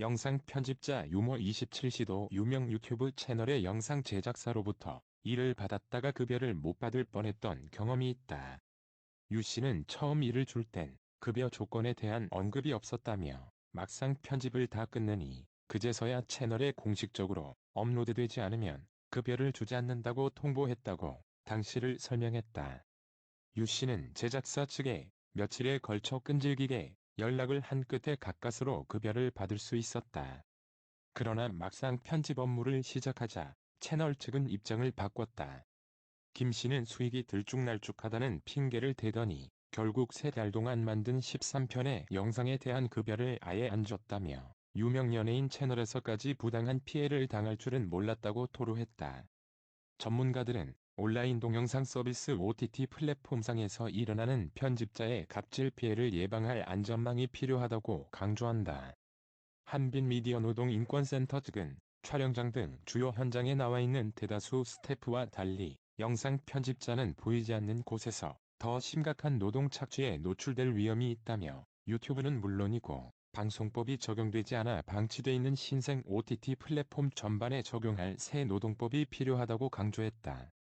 영상 편집자 유머 27씨도 유명 유튜브 채널의 영상 제작사로부터 일을 받았다가 급여를 못 받을 뻔했던 경험이 있다. 유 씨는 처음 일을 줄 땐 급여 조건에 대한 언급이 없었다며 막상 편집을 다 끝내니 그제서야 채널에 공식적으로 업로드되지 않으면 급여를 주지 않는다고 통보했다고 당시를 설명했다. 유 씨는 제작사 측에 며칠에 걸쳐 끈질기게 연락을 한 끝에 가까스로 급여를 받을 수 있었다. 그러나 막상 편집 업무를 시작하자 채널 측은 입장을 바꿨다. 김 씨는 수익이 들쭉날쭉하다는 핑계를 대더니 결국 세 달 동안 만든 13편의 영상에 대한 급여를 아예 안 줬다며 유명 연예인 채널에서까지 부당한 피해를 당할 줄은 몰랐다고 토로했다. 전문가들은 온라인 동영상 서비스 OTT 플랫폼상에서 일어나는 편집자의 갑질 피해를 예방할 안전망이 필요하다고 강조한다. 한빛미디어 노동인권센터 측은 촬영장 등 주요 현장에 나와 있는 대다수 스태프와 달리 영상 편집자는 보이지 않는 곳에서 더 심각한 노동 착취에 노출될 위험이 있다며 유튜브는 물론이고 방송법이 적용되지 않아 방치돼 있는 신생 OTT 플랫폼 전반에 적용할 새 노동법이 필요하다고 강조했다.